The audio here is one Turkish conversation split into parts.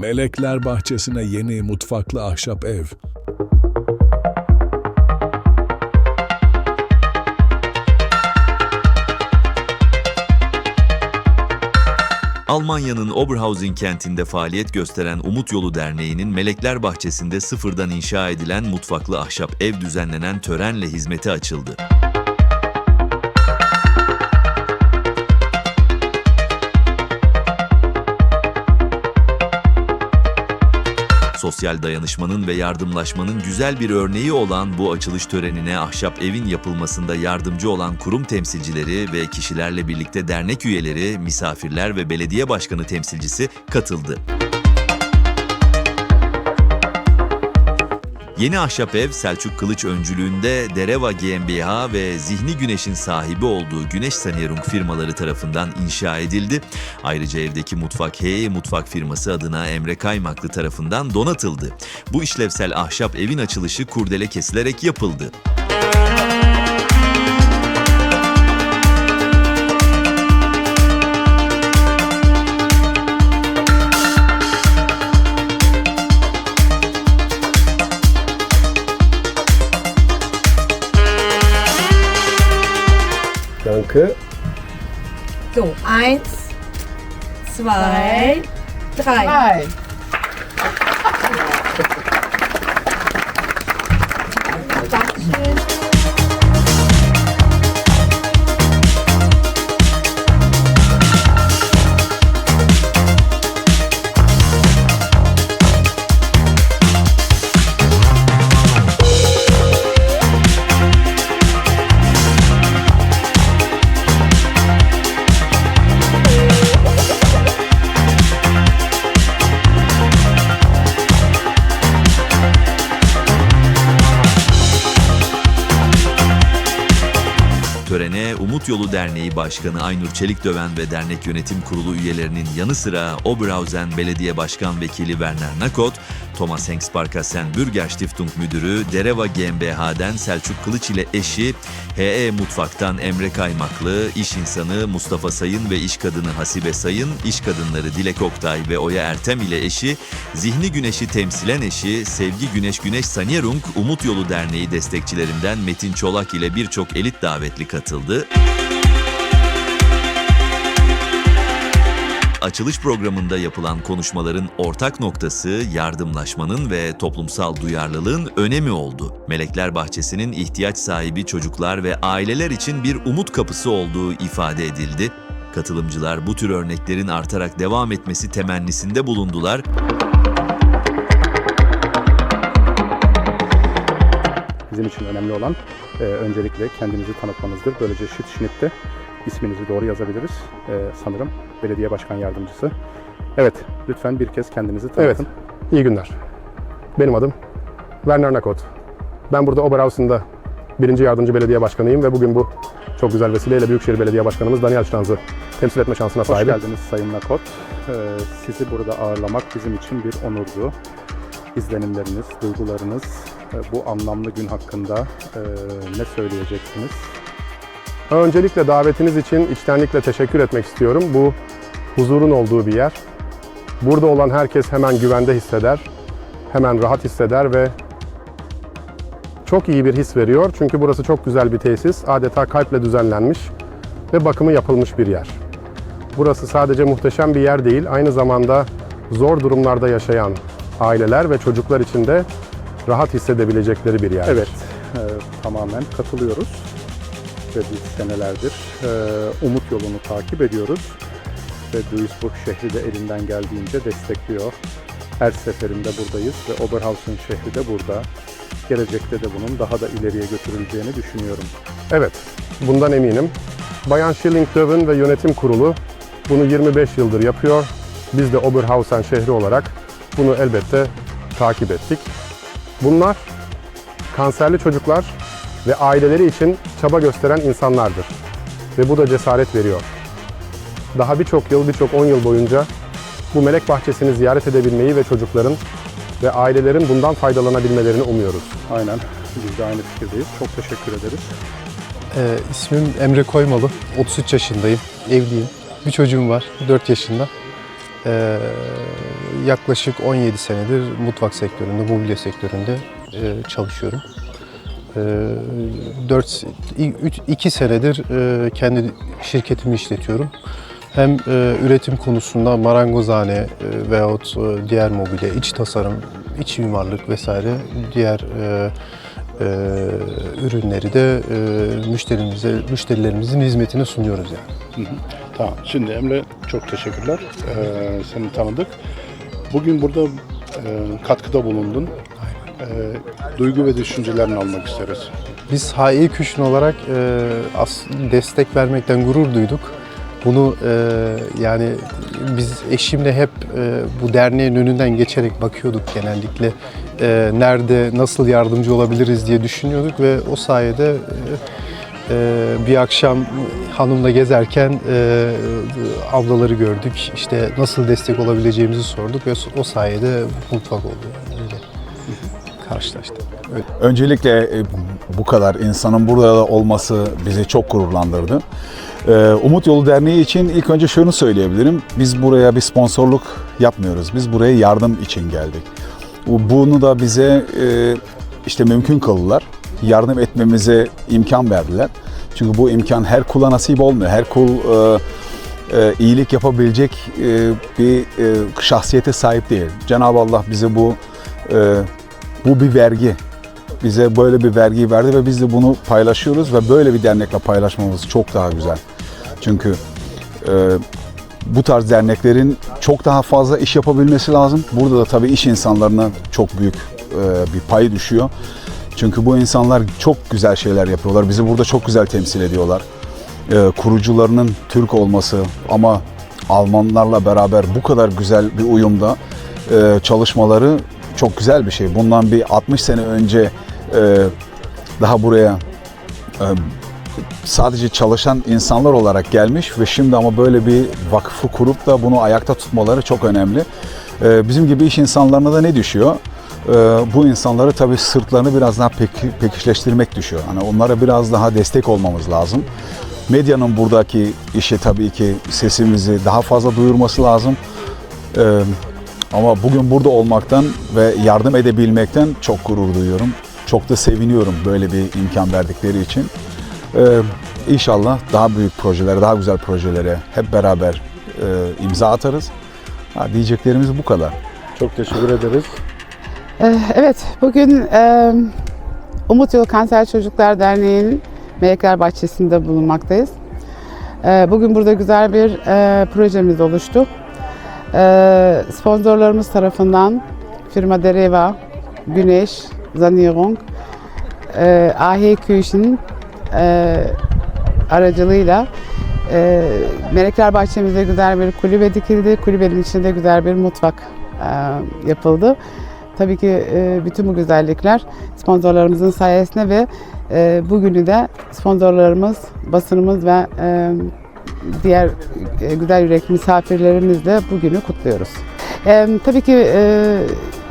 Melekler bahçesine yeni mutfaklı ahşap ev. Almanya'nın Oberhausen kentinde faaliyet gösteren Umut Yolu Derneği'nin Melekler Bahçesi'nde sıfırdan inşa edilen mutfaklı ahşap ev düzenlenen törenle hizmete açıldı. Sosyal dayanışmanın ve yardımlaşmanın güzel bir örneği olan bu açılış törenine ahşap evin yapılmasında yardımcı olan kurum temsilcileri ve kişilerle birlikte dernek üyeleri, misafirler ve belediye başkanı temsilcisi katıldı. Yeni ahşap ev Selçuk Kılıç öncülüğünde Dereva GmbH ve Zihni Güneş'in sahibi olduğu Güneş Sanierung firmaları tarafından inşa edildi. Ayrıca evdeki mutfak HE Mutfak firması adına Emre Kaymaklı tarafından donatıldı. Bu işlevsel ahşap evin açılışı kurdele kesilerek yapıldı. Danke. So, eins, zwei, drei. Hi. Umut Yolu Derneği Başkanı Aynur Çelikdöven ve dernek yönetim kurulu üyelerinin yanı sıra Oberhausen Belediye Başkan Vekili Werner Nakot, Thomas Hanks Parkasen Bürger Stiftung Müdürü Dereva GmbH'den Selçuk Kılıç ile eşi, HE Mutfak'tan Emre Kaymaklı, iş insanı Mustafa Sayın ve iş kadını Hasibe Sayın, iş kadınları Dilek Oktay ve Oya Ertem ile eşi, Zihni Güneş'i temsilen eşi, Sevgi Güneş Güneş Sanierung, Umut Yolu Derneği destekçilerinden Metin Çolak ile birçok elit davetli katıldı. Açılış programında yapılan konuşmaların ortak noktası yardımlaşmanın ve toplumsal duyarlılığın önemi oldu. Melekler Bahçesi'nin ihtiyaç sahibi çocuklar ve aileler için bir umut kapısı olduğu ifade edildi. Katılımcılar bu tür örneklerin artarak devam etmesi temennisinde bulundular. Bizim için önemli olan e, öncelikle kendimizi tanıtmamızdır. Böylece Şit Schnitt'te isminizi doğru yazabiliriz. E, sanırım belediye başkan yardımcısı. Evet, lütfen bir kez kendinizi tanıtın. Evet. İyi günler. Benim adım Werner Nakot. Ben burada Oberhausen'da birinci yardımcı belediye başkanıyım ve bugün bu çok güzel vesileyle Büyükşehir Belediye Başkanımız Daniel Ştanz'ı temsil etme şansına Hoş sahibim. geldiniz Sayın Nakot. E, sizi burada ağırlamak bizim için bir onurdu. İzlenimleriniz, duygularınız e, bu anlamlı gün hakkında e, ne söyleyeceksiniz? Öncelikle davetiniz için içtenlikle teşekkür etmek istiyorum. Bu huzurun olduğu bir yer. Burada olan herkes hemen güvende hisseder, hemen rahat hisseder ve çok iyi bir his veriyor. Çünkü burası çok güzel bir tesis. Adeta kalple düzenlenmiş ve bakımı yapılmış bir yer. Burası sadece muhteşem bir yer değil, aynı zamanda zor durumlarda yaşayan aileler ve çocuklar için de rahat hissedebilecekleri bir yer. Evet, e, tamamen katılıyoruz. Biz senelerdir e, Umut yolunu takip ediyoruz. Ve Duisburg şehri de elinden geldiğince destekliyor. Her seferinde buradayız ve Oberhausen şehri de burada. Gelecekte de bunun daha da ileriye götürüleceğini düşünüyorum. Evet, bundan eminim. Bayan Schilling ve yönetim kurulu bunu 25 yıldır yapıyor. Biz de Oberhausen şehri olarak bunu elbette takip ettik. Bunlar kanserli çocuklar ve aileleri için çaba gösteren insanlardır. Ve bu da cesaret veriyor. Daha birçok yıl, birçok 10 yıl boyunca bu melek bahçesini ziyaret edebilmeyi ve çocukların ve ailelerin bundan faydalanabilmelerini umuyoruz. Aynen, biz de aynı fikirdeyiz. Çok teşekkür ederiz. Ee, ismim Emre Koymalı. 33 yaşındayım. Evliyim. Bir çocuğum var. 4 yaşında. Ee, yaklaşık 17 senedir mutfak sektöründe, mobilya sektöründe e, çalışıyorum. E, 4, 2 senedir e, kendi şirketimi işletiyorum. Hem e, üretim konusunda marangozhane e, veyahut diğer mobilya, iç tasarım, iç mimarlık vesaire diğer ürünleri de müşterimize, müşterilerimizin hizmetine sunuyoruz yani. Tamam. Şimdi Emre çok teşekkürler. Ee, seni tanıdık. Bugün burada e, katkıda bulundun. Ee, duygu ve düşüncelerini almak isteriz. Biz HI Küçün olarak e, destek vermekten gurur duyduk. Bunu e, yani biz eşimle hep e, bu derneğin önünden geçerek bakıyorduk genellikle. E, nerede, nasıl yardımcı olabiliriz diye düşünüyorduk ve o sayede e, e, bir akşam hanımla gezerken e, ablaları gördük. İşte nasıl destek olabileceğimizi sorduk ve o sayede mutfak oldu. Karşılaştık. Öyle. Öncelikle e, bu kadar insanın burada olması bizi çok gururlandırdı. E, Umut Yolu Derneği için ilk önce şunu söyleyebilirim. Biz buraya bir sponsorluk yapmıyoruz. Biz buraya yardım için geldik. Bu- Bunu da bize e, işte mümkün kıldılar. Yardım etmemize imkan verdiler. Çünkü bu imkan her kula nasip olmuyor. Her kul iyilik yapabilecek bir şahsiyete sahip değil. Cenab-ı Allah bize bu bu bir vergi. Bize böyle bir vergiyi verdi ve biz de bunu paylaşıyoruz ve böyle bir dernekle paylaşmamız çok daha güzel. Çünkü e, bu tarz derneklerin çok daha fazla iş yapabilmesi lazım. Burada da tabii iş insanlarına çok büyük e, bir pay düşüyor. Çünkü bu insanlar çok güzel şeyler yapıyorlar. Bizi burada çok güzel temsil ediyorlar. E, kurucularının Türk olması ama Almanlarla beraber bu kadar güzel bir uyumda e, çalışmaları çok güzel bir şey. Bundan bir 60 sene önce e, daha buraya e, sadece çalışan insanlar olarak gelmiş ve şimdi ama böyle bir vakfı kurup da bunu ayakta tutmaları çok önemli. E, bizim gibi iş insanlarına da ne düşüyor? E, bu insanları tabii sırtlarını biraz daha pek, pekişleştirmek düşüyor. Hani onlara biraz daha destek olmamız lazım. Medyanın buradaki işi tabii ki sesimizi daha fazla duyurması lazım. E, ama bugün burada olmaktan ve yardım edebilmekten çok gurur duyuyorum. Çok da seviniyorum böyle bir imkan verdikleri için. Ee, inşallah daha büyük projelere, daha güzel projelere hep beraber e, imza atarız. Ha, diyeceklerimiz bu kadar. Çok teşekkür ederiz. Ee, Evet, bugün e, Umut Yolu Kanser Çocuklar Derneği'nin Melekler Bahçesi'nde bulunmaktayız. E, Bugün burada güzel bir e, projemiz oluştu. E, Sponsorlarımız tarafından firma Dereva, Güneş, Sanierung, e, AH Küchen e, aracılığıyla e, Melekler Bahçemizde güzel bir kulübe dikildi. Kulübenin içinde güzel bir mutfak e, yapıldı. Tabii ki e, bütün bu güzellikler sponsorlarımızın sayesinde ve e, bugünü de sponsorlarımız, basınımız ve e, diğer e, güzel yürekli misafirlerimizle bugünü kutluyoruz. E, tabii ki e,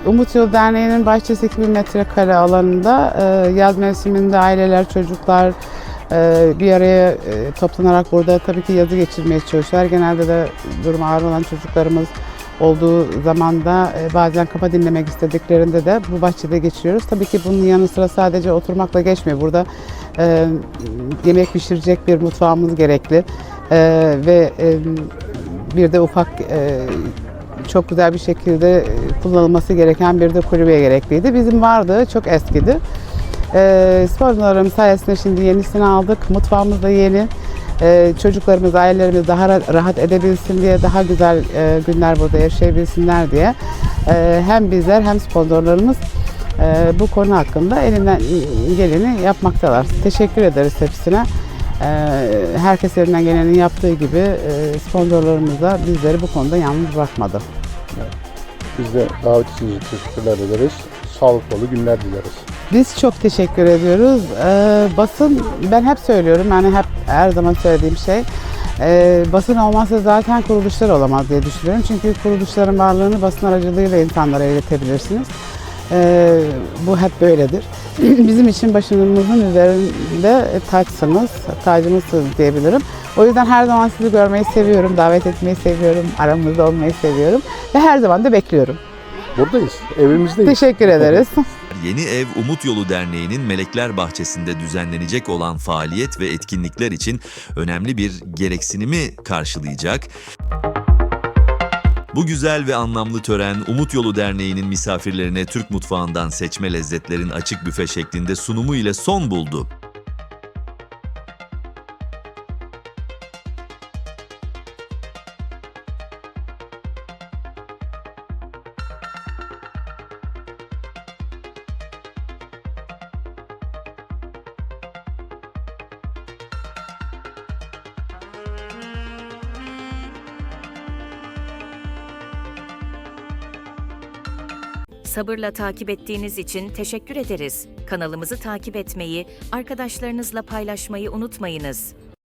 Umut Yolu Derneği'nin bahçesi 2000 metrekare alanında e, yaz mevsiminde aileler, çocuklar e, bir araya e, toplanarak burada tabii ki yazı geçirmeye çalışıyorlar. Genelde de durum ağır olan çocuklarımız olduğu zaman da e, bazen kafa dinlemek istediklerinde de bu bahçede geçiriyoruz. Tabii ki bunun yanı sıra sadece oturmakla geçmiyor. Burada e, yemek pişirecek bir mutfağımız gerekli E, ve e, bir de ufak e, çok güzel bir şekilde e, kullanılması gereken bir de kulübe gerekliydi. Bizim vardı, çok eskidi. E, sponsorlarım sayesinde şimdi yenisini aldık. Mutfağımız da yeni. E, çocuklarımız, ailelerimiz daha ra- rahat edebilsin diye, daha güzel e, günler burada yaşayabilsinler diye e, hem bizler hem sponsorlarımız e, bu konu hakkında elinden geleni yapmaktalar. Teşekkür ederiz hepsine. E, herkes elinden geleni yaptığı gibi e, sponsorlarımız da bizleri bu konuda yalnız bırakmadı. Biz de davetiniz için teşekkürler ederiz. Sağlıklı günler dileriz. Biz çok teşekkür ediyoruz. Ee, basın, ben hep söylüyorum yani hep her zaman söylediğim şey. ee, basın olmazsa zaten kuruluşlar olamaz diye düşünüyorum. Çünkü kuruluşların varlığını basın aracılığıyla insanlara iletebilirsiniz. Ee, bu hep böyledir. bizim için başımızın üzerinde taçsınız, tacımızsınız diyebilirim. O yüzden her zaman sizi görmeyi seviyorum, davet etmeyi seviyorum, aramızda olmayı seviyorum ve her zaman da bekliyorum. Buradayız, evimizdeyiz. Teşekkür ederiz. Yeni Ev Umut Yolu Derneği'nin Melekler Bahçesi'nde düzenlenecek olan faaliyet ve etkinlikler için önemli bir gereksinimi karşılayacak. Bu güzel ve anlamlı tören Umut Yolu Derneği'nin misafirlerine Türk mutfağından seçme lezzetlerin açık büfe şeklinde sunumu ile son buldu. Sabırla takip ettiğiniz için teşekkür ederiz. Kanalımızı takip etmeyi, arkadaşlarınızla paylaşmayı unutmayınız.